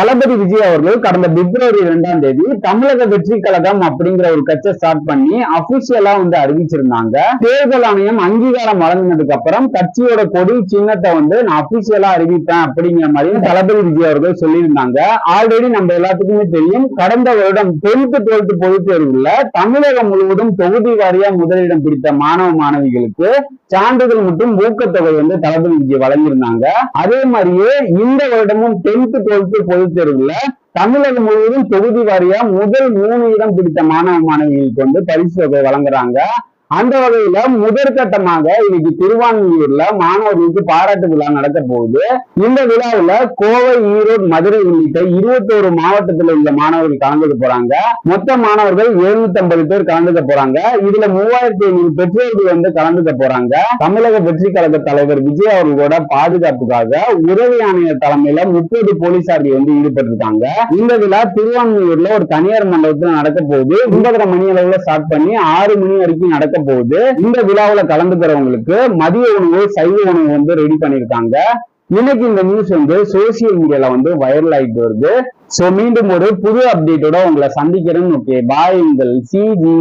தளபதி விஜய் அவர்கள் கடந்த பிப்ரவரி இரண்டாம் தேதி தமிழக வெற்றி கழகம் அப்படிங்கிற ஒரு கட்சியை ஸ்டார்ட் பண்ணி அபிஷியலா வந்து அறிவிச்சிருந்தாங்க. தேர்தல் ஆணையம் அங்கீகாரம் வழங்கினதுக்கு அப்புறம் கட்சியோட கொடி சின்னத்தை வந்து நான் அபிஷியலா அறிவிப்பேன் அப்படிங்கிற மாதிரி தளபதி விஜய் அவர்கள் சொல்லியிருந்தாங்க. ஆல்ரெடி நம்ம எல்லாத்துக்குமே தெரியும். கடந்த வருடம் டென்த் டுவெல்த் பொதுத் தேர்வுல தமிழகம் முழுவதும் தொகுதி வாரியா முதலிடம் பிடித்த மாணவ மாணவிகளுக்கு சான்றிதழ் மற்றும் ஊக்கத்தொகை வந்து தளபதி விஜய் வழங்கியிருந்தாங்க. அதே மாதிரியே இந்த வருடமும் டென்த் டுவெல்த் பொதுத் தமிழகம் முழுவதும் தொகுதி வாரியா முதல் மூணு இடம் பிடித்த மாணவ மாணவிகளுக்கு வந்து பரிசு தொகை வழங்குறாங்க. அந்த வகையில முதற்கட்டமாக இன்னைக்கு திருவான்மியூர்ல மாணவர்களுக்கு பாராட்டு விழா நடக்க போகுது. இந்த விழாவில் கோவை ஈரோடு மதுரை உள்ளிட்ட இருபத்தோரு மாவட்டத்தில் உள்ள மாணவர்கள் கலந்துக்க போறாங்க. மொத்த மாணவர்கள் எழுநூத்தி ஐம்பது பேர் கலந்துக்க போறாங்க. இதுல மூவாயிரத்தி ஐநூறு பெற்றோர்கள் வந்து கலந்துக்க போறாங்க. தமிழக வெற்றி கழக தலைவர் விஜய் அவர்களோட பாதுகாப்புக்காக உதவி ஆணையர் தலைமையில முப்பது போலீசார்கள் வந்து ஈடுபட்டிருக்காங்க. இந்த விழா திருவான்மியூர்ல ஒரு தனியார் மண்டபத்தில் நடக்க போகுது. ஒன்பதரை மணி அளவுல ஸ்டார்ட் பண்ணி ஆறு மணி வரைக்கும் நடக்க போகுது இந்த விழாவில் கலந்துக்கிறவங்களுக்கு மதிய உணவு சைவ உணவு வந்து ரெடி பண்ணிருக்காங்க. இன்னைக்கு இந்த நியூஸ் வந்து சோசியல் மீடியால வந்து வைரல் ஆயிட்டு வருது. சோ மீண்டும் ஒரு புது அப்டேட்டோட உங்களை சந்திக்கிறேன். ஓகே பாய் உங்கள் சிஜி